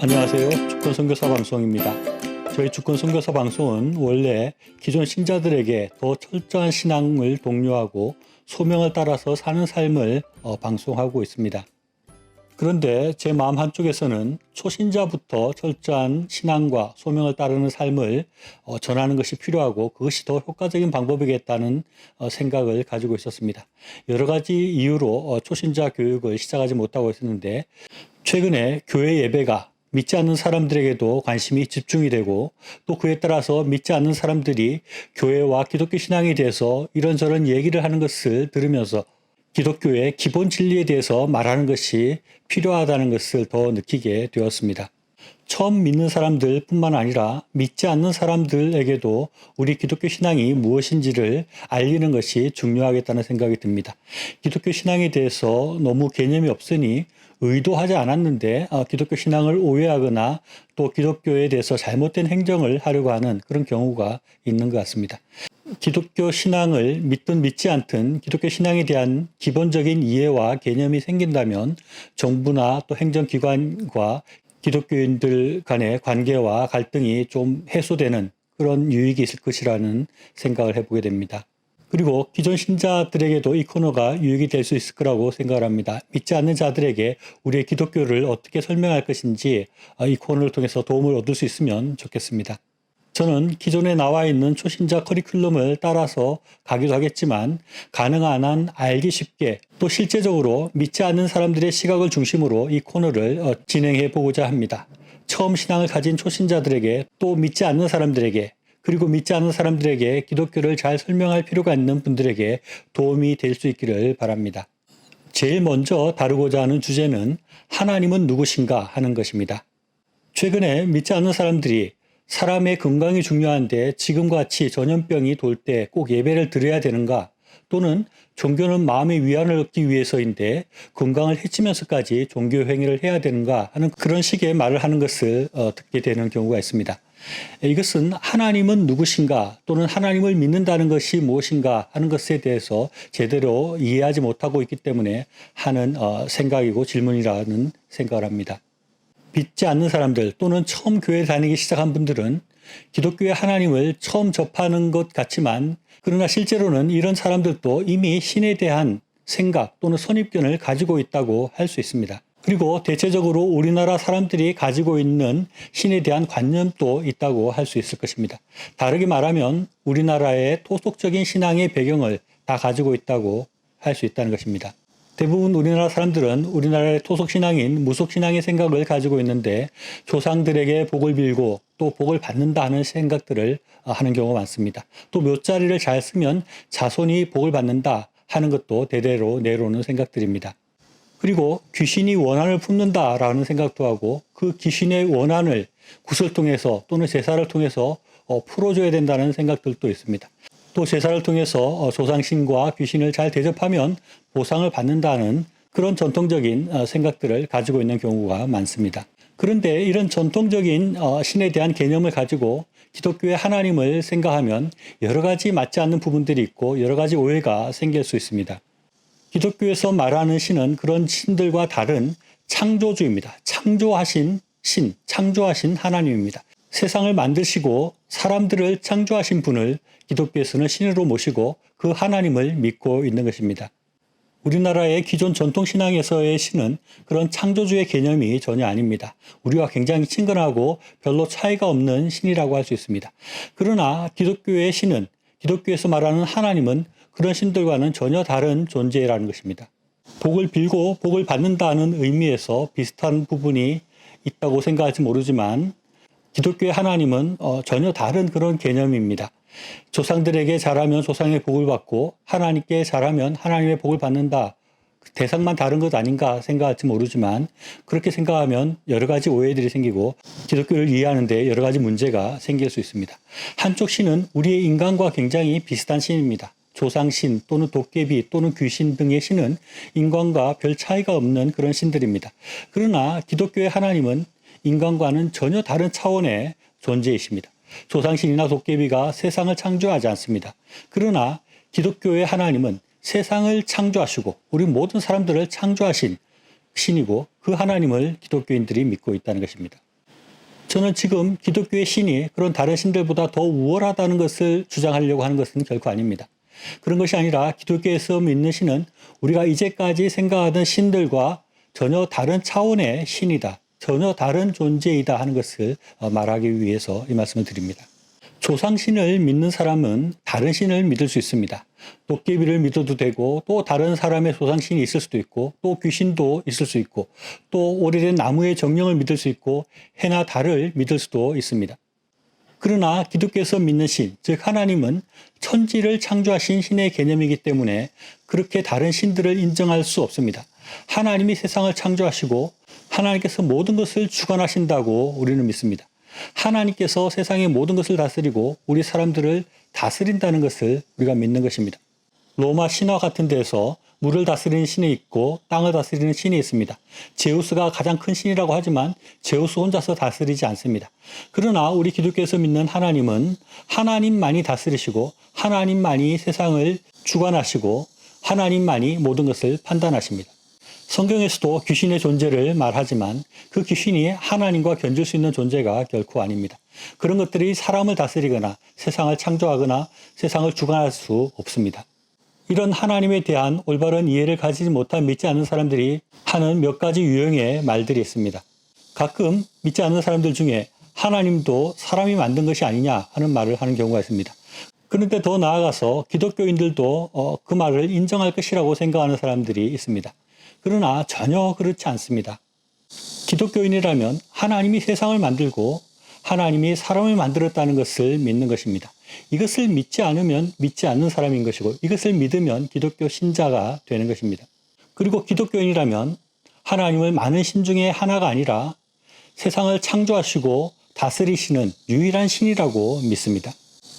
안녕하세요. 주권 선교사 방송입니다. 저희 주권 선교사 방송은 원래 기존 신자들에게 더 철저한 신앙을 독려하고 소명을 따라서 사는 삶을 어, 방송하고 있습니다. 그런데 제 마음 한쪽에서는 초신자부터 철저한 신앙과 소명을 따르는 삶을 어, 전하는 것이 필요하고 그것이 더 효과적인 방법이겠다는 어, 생각을 가지고 있었습니다. 여러 가지 이유로 어, 초신자 교육을 시작하지 못하고 있었는데 최근에 교회 예배가 믿지 않는 사람들에게도 관심이 집중이 되고 또 그에 따라서 믿지 않는 사람들이 교회와 기독교 신앙에 대해서 이런저런 얘기를 하는 것을 들으면서 기독교의 기본 진리에 대해서 말하는 것이 필요하다는 것을 더 느끼게 되었습니다. 처음 믿는 사람들 뿐만 아니라 믿지 않는 사람들에게도 우리 기독교 신앙이 무엇인지를 알리는 것이 중요하겠다는 생각이 듭니다. 기독교 신앙에 대해서 너무 개념이 없으니 의도하지 않았는데 어, 기독교 신앙을 오해하거나 또 기독교에 대해서 잘못된 행정을 하려고 하는 그런 경우가 있는 것 같습니다. 기독교 신앙을 믿든 믿지 않든 기독교 신앙에 대한 기본적인 이해와 개념이 생긴다면 정부나 또 행정기관과 기독교인들 간의 관계와 갈등이 좀 해소되는 그런 유익이 있을 것이라는 생각을 해보게 됩니다. 그리고 기존 신자들에게도 이 코너가 유익이 될 수 있을 거라고 생각을 합니다. 믿지 않는 자들에게 우리의 기독교를 어떻게 설명할 것인지 어, 이 코너를 통해서 도움을 얻을 수 있으면 좋겠습니다. 저는 기존에 나와 있는 초신자 커리큘럼을 따라서 가기도 하겠지만 가능한 한 알기 쉽게 또 실제적으로 믿지 않는 사람들의 시각을 중심으로 이 코너를 어, 진행해 보고자 합니다. 처음 신앙을 가진 초신자들에게 또 믿지 않는 사람들에게 그리고 믿지 않는 사람들에게 기독교를 잘 설명할 필요가 있는 분들에게 도움이 될 수 있기를 바랍니다. 제일 먼저 다루고자 하는 주제는 하나님은 누구신가 하는 것입니다. 최근에 믿지 않는 사람들이 사람의 건강이 중요한데 지금과 같이 전염병이 돌 때 꼭 예배를 드려야 되는가 또는 종교는 마음의 위안을 얻기 위해서인데 건강을 해치면서까지 종교 행위를 해야 되는가 하는 그런 식의 말을 하는 것을 어, 듣게 되는 경우가 있습니다. 이것은 하나님은 누구신가 또는 하나님을 믿는다는 것이 무엇인가 하는 것에 대해서 제대로 이해하지 못하고 있기 때문에 하는 어, 생각이고 질문이라는 생각을 합니다. 믿지 않는 사람들 또는 처음 교회 다니기 시작한 분들은 기독교의 하나님을 처음 접하는 것 같지만 그러나 실제로는 이런 사람들도 이미 신에 대한 생각 또는 선입견을 가지고 있다고 할 수 있습니다. 그리고 대체적으로 우리나라 사람들이 가지고 있는 신에 대한 관념도 있다고 할 수 있을 것입니다. 다르게 말하면 우리나라의 토속적인 신앙의 배경을 다 가지고 있다고 할 수 있다는 것입니다. 대부분 우리나라 사람들은 우리나라의 토속신앙인 무속신앙의 생각을 가지고 있는데 조상들에게 복을 빌고 또 복을 받는다 하는 생각들을 하는 경우가 많습니다. 또 묘자리를 잘 쓰면 자손이 복을 받는다 하는 것도 대대로 내려오는 생각들입니다. 그리고 귀신이 원한을 품는다라는 생각도 하고 그 귀신의 원한을 굿을 통해서 또는 제사를 통해서 어, 풀어줘야 된다는 생각들도 있습니다. 또 제사를 통해서 어, 조상신과 귀신을 잘 대접하면 보상을 받는다는 그런 전통적인 어, 생각들을 가지고 있는 경우가 많습니다. 그런데 이런 전통적인 신에 대한 개념을 가지고 기독교의 하나님을 생각하면 여러 가지 맞지 않는 부분들이 있고 여러 가지 오해가 생길 수 있습니다. 기독교에서 말하는 신은 그런 신들과 다른 창조주입니다. 창조하신 신, 창조하신 하나님입니다. 세상을 만드시고 사람들을 창조하신 분을 기독교에서는 신으로 모시고 그 하나님을 믿고 있는 것입니다. 우리나라의 기존 전통신앙에서의 신은 그런 창조주의 개념이 전혀 아닙니다. 우리와 굉장히 친근하고 별로 차이가 없는 신이라고 할 수 있습니다. 그러나 기독교의 신은 기독교에서 말하는 하나님은 그런 신들과는 전혀 다른 존재라는 것입니다. 복을 빌고 복을 받는다는 의미에서 비슷한 부분이 있다고 생각할지 모르지만 기독교의 하나님은 어, 전혀 다른 그런 개념입니다. 조상들에게 잘하면 조상의 복을 받고 하나님께 잘하면 하나님의 복을 받는다. 대상만 다른 것 아닌가 생각할지 모르지만 그렇게 생각하면 여러 가지 오해들이 생기고 기독교를 이해하는데 여러 가지 문제가 생길 수 있습니다. 한쪽 신은 우리의 인간과 굉장히 비슷한 신입니다. 조상신 또는 도깨비 또는 귀신 등의 신은 인간과 별 차이가 없는 그런 신들입니다. 그러나 기독교의 하나님은 인간과는 전혀 다른 차원의 존재이십니다. 조상신이나 도깨비가 세상을 창조하지 않습니다. 그러나 기독교의 하나님은 세상을 창조하시고 우리 모든 사람들을 창조하신 신이고 그 하나님을 기독교인들이 믿고 있다는 것입니다. 저는 지금 기독교의 신이 그런 다른 신들보다 더 우월하다는 것을 주장하려고 하는 것은 결코 아닙니다. 그런 것이 아니라 기독교에서 믿는 신은 우리가 이제까지 생각하던 신들과 전혀 다른 차원의 신이다. 전혀 다른 존재이다 하는 것을 어, 말하기 위해서 이 말씀을 드립니다. 조상신을 믿는 사람은 다른 신을 믿을 수 있습니다. 도깨비를 믿어도 되고 또 다른 사람의 조상신이 있을 수도 있고 또 귀신도 있을 수 있고 또 오래된 나무의 정령을 믿을 수 있고 해나 달을 믿을 수도 있습니다. 그러나 기독교에서 믿는 신, 즉 하나님은 천지를 창조하신 신의 개념이기 때문에 그렇게 다른 신들을 인정할 수 없습니다. 하나님이 세상을 창조하시고 하나님께서 모든 것을 주관하신다고 우리는 믿습니다. 하나님께서 세상의 모든 것을 다스리고 우리 사람들을 다스린다는 것을 우리가 믿는 것입니다. 로마 신화 같은 데서 물을 다스리는 신이 있고 땅을 다스리는 신이 있습니다. 제우스가 가장 큰 신이라고 하지만 제우스 혼자서 다스리지 않습니다. 그러나 우리 기독교에서 믿는 하나님은 하나님만이 다스리시고 하나님만이 세상을 주관하시고 하나님만이 모든 것을 판단하십니다. 성경에서도 귀신의 존재를 말하지만 그 귀신이 하나님과 견줄 수 있는 존재가 결코 아닙니다. 그런 것들이 사람을 다스리거나 세상을 창조하거나 세상을 주관할 수 없습니다. 이런 하나님에 대한 올바른 이해를 가지지 못한 믿지 않는 사람들이 하는 몇 가지 유형의 말들이 있습니다. 가끔 믿지 않는 사람들 중에 하나님도 사람이 만든 것이 아니냐 하는 말을 하는 경우가 있습니다. 그런데 더 나아가서 기독교인들도 어, 그 말을 인정할 것이라고 생각하는 사람들이 있습니다. 그러나 전혀 그렇지 않습니다. 기독교인이라면 하나님이 세상을 만들고 하나님이 사람을 만들었다는 것을 믿는 것입니다. 이것을 믿지 않으면 믿지 않는 사람인 것이고 이것을 믿으면 기독교 신자가 되는 것입니다. 그리고 기독교인이라면 하나님을 많은 신 중에 하나가 아니라 세상을 창조하시고 다스리시는 유일한 신이라고 믿습니다.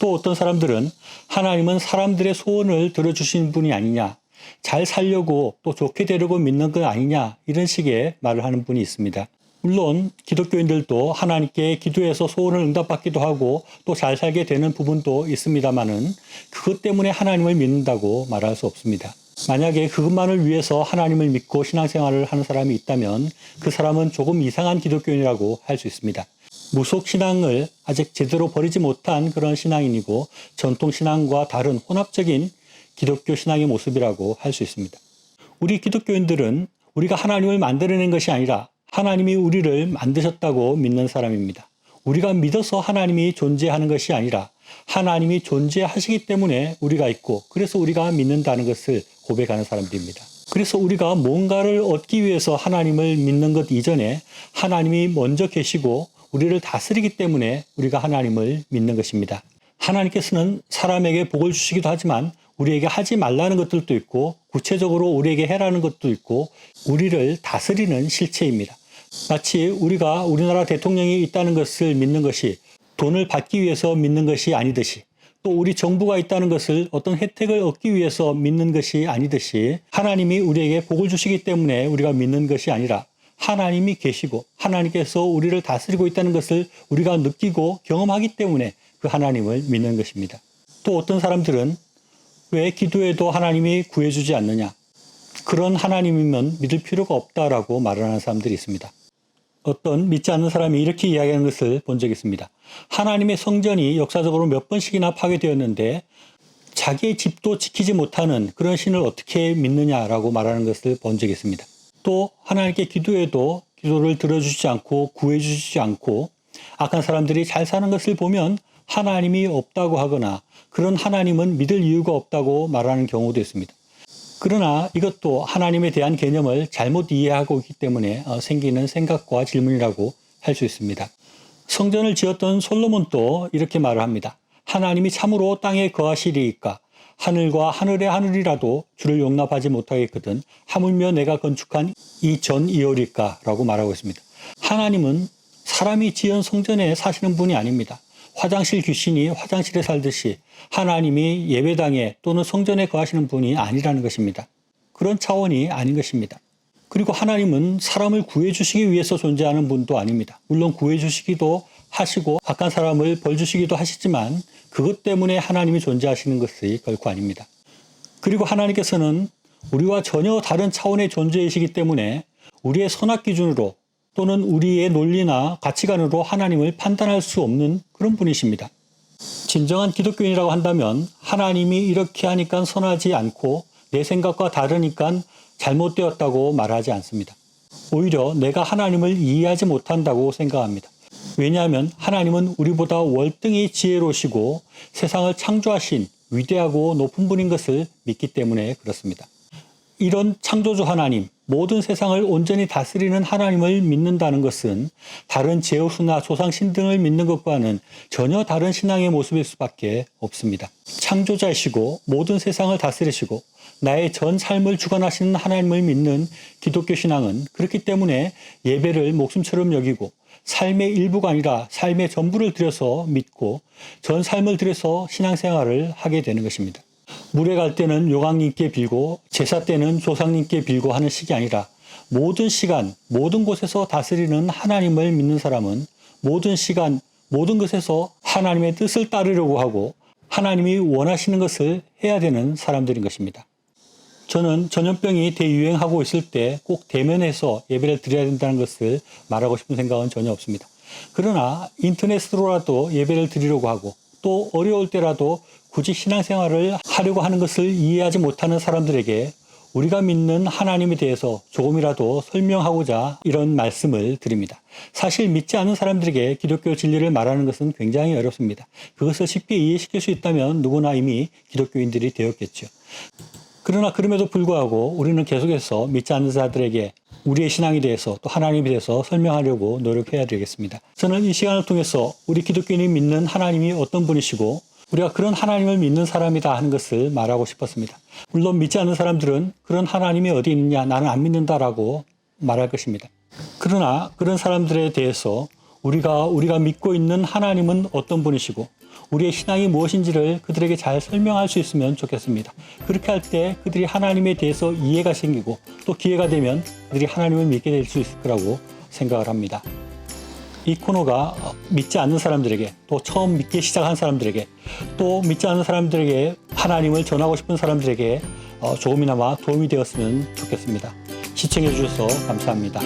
또 어떤 사람들은 하나님은 사람들의 소원을 들어주신 분이 아니냐, 잘 살려고 또 좋게 되려고 믿는 것 아니냐, 이런 식의 말을 하는 분이 있습니다. 물론 기독교인들도 하나님께 기도해서 소원을 응답받기도 하고 또 잘 살게 되는 부분도 있습니다만은 그것 때문에 하나님을 믿는다고 말할 수 없습니다. 만약에 그것만을 위해서 하나님을 믿고 신앙생활을 하는 사람이 있다면 그 사람은 조금 이상한 기독교인이라고 할 수 있습니다. 무속 신앙을 아직 제대로 버리지 못한 그런 신앙인이고 전통 신앙과 다른 혼합적인 기독교 신앙의 모습이라고 할 수 있습니다. 우리 기독교인들은 우리가 하나님을 만들어낸 것이 아니라 하나님이 우리를 만드셨다고 믿는 사람입니다. 우리가 믿어서 하나님이 존재하는 것이 아니라 하나님이 존재하시기 때문에 우리가 있고 그래서 우리가 믿는다는 것을 고백하는 사람들입니다. 그래서 우리가 뭔가를 얻기 위해서 하나님을 믿는 것 이전에 하나님이 먼저 계시고 우리를 다스리기 때문에 우리가 하나님을 믿는 것입니다. 하나님께서는 사람에게 복을 주시기도 하지만 우리에게 하지 말라는 것들도 있고 구체적으로 우리에게 해라는 것도 있고 우리를 다스리는 실체입니다. 마치 우리가 우리나라 대통령이 있다는 것을 믿는 것이 돈을 받기 위해서 믿는 것이 아니듯이 또 우리 정부가 있다는 것을 어떤 혜택을 얻기 위해서 믿는 것이 아니듯이 하나님이 우리에게 복을 주시기 때문에 우리가 믿는 것이 아니라 하나님이 계시고 하나님께서 우리를 다스리고 있다는 것을 우리가 느끼고 경험하기 때문에 그 하나님을 믿는 것입니다. 또 어떤 사람들은 왜 기도해도 하나님이 구해주지 않느냐? 그런 하나님이면 믿을 필요가 없다라고 말하는 사람들이 있습니다. 어떤 믿지 않는 사람이 이렇게 이야기하는 것을 본 적이 있습니다. 하나님의 성전이 역사적으로 몇 번씩이나 파괴되었는데 자기의 집도 지키지 못하는 그런 신을 어떻게 믿느냐라고 말하는 것을 본 적이 있습니다. 또 하나님께 기도해도 기도를 들어주지 않고 구해주지 않고 악한 사람들이 잘 사는 것을 보면 하나님이 없다고 하거나 그런 하나님은 믿을 이유가 없다고 말하는 경우도 있습니다. 그러나 이것도 하나님에 대한 개념을 잘못 이해하고 있기 때문에 어, 생기는 생각과 질문이라고 할 수 있습니다. 성전을 지었던 솔로몬도 이렇게 말을 합니다. 하나님이 참으로 땅에 거하시리이까 하늘과 하늘의 하늘이라도 주를 용납하지 못하겠거든 하물며 내가 건축한 이 전 이월일까라고 말하고 있습니다. 하나님은 사람이 지은 성전에 사시는 분이 아닙니다. 화장실 귀신이 화장실에 살듯이 하나님이 예배당에 또는 성전에 거하시는 분이 아니라는 것입니다. 그런 차원이 아닌 것입니다. 그리고 하나님은 사람을 구해주시기 위해서 존재하는 분도 아닙니다. 물론 구해주시기도 하시고 악한 사람을 벌주시기도 하시지만 그것 때문에 하나님이 존재하시는 것이 결코 아닙니다. 그리고 하나님께서는 우리와 전혀 다른 차원의 존재이시기 때문에 우리의 선악 기준으로 또는 우리의 논리나 가치관으로 하나님을 판단할 수 없는 그런 분이십니다. 진정한 기독교인이라고 한다면 하나님이 이렇게 하니까 선하지 않고 내 생각과 다르니까 잘못되었다고 말하지 않습니다. 오히려 내가 하나님을 이해하지 못한다고 생각합니다. 왜냐하면 하나님은 우리보다 월등히 지혜로우시고 세상을 창조하신 위대하고 높은 분인 것을 믿기 때문에 그렇습니다. 이런 창조주 하나님, 모든 세상을 온전히 다스리는 하나님을 믿는다는 것은 다른 제우스나 조상신 등을 믿는 것과는 전혀 다른 신앙의 모습일 수밖에 없습니다. 창조자이시고 모든 세상을 다스리시고 나의 전 삶을 주관하시는 하나님을 믿는 기독교 신앙은 그렇기 때문에 예배를 목숨처럼 여기고 삶의 일부가 아니라 삶의 전부를 들여서 믿고 전 삶을 들여서 신앙생활을 하게 되는 것입니다. 물에 갈 때는 요강님께 빌고 제사 때는 조상님께 빌고 하는 식이 아니라 모든 시간, 모든 곳에서 다스리는 하나님을 믿는 사람은 모든 시간, 모든 것에서 하나님의 뜻을 따르려고 하고 하나님이 원하시는 것을 해야 되는 사람들인 것입니다. 저는 전염병이 대유행하고 있을 때 꼭 대면해서 예배를 드려야 된다는 것을 말하고 싶은 생각은 전혀 없습니다. 그러나 인터넷으로라도 예배를 드리려고 하고 또 어려울 때라도 굳이 신앙생활을 하려고 하는 것을 이해하지 못하는 사람들에게 우리가 믿는 하나님에 대해서 조금이라도 설명하고자 이런 말씀을 드립니다. 사실 믿지 않는 사람들에게 기독교 진리를 말하는 것은 굉장히 어렵습니다. 그것을 쉽게 이해시킬 수 있다면 누구나 이미 기독교인들이 되었겠죠. 그러나 그럼에도 불구하고 우리는 계속해서 믿지 않는 자들에게 우리의 신앙에 대해서 또 하나님에 대해서 설명하려고 노력해야 되겠습니다. 저는 이 시간을 통해서 우리 기독교인이 믿는 하나님이 어떤 분이시고 우리가 그런 하나님을 믿는 사람이다 하는 것을 말하고 싶었습니다. 물론 믿지 않는 사람들은 그런 하나님이 어디 있느냐 나는 안 믿는다라고 말할 것입니다. 그러나 그런 사람들에 대해서 우리가 우리가 믿고 있는 하나님은 어떤 분이시고 우리의 신앙이 무엇인지를 그들에게 잘 설명할 수 있으면 좋겠습니다. 그렇게 할 때 그들이 하나님에 대해서 이해가 생기고 또 기회가 되면 그들이 하나님을 믿게 될 수 있을 거라고 생각을 합니다. 이 코너가 믿지 않는 사람들에게 또 처음 믿기 시작한 사람들에게 또 믿지 않는 사람들에게 하나님을 전하고 싶은 사람들에게 어, 조금이나마 도움이 되었으면 좋겠습니다. 시청해 주셔서 감사합니다.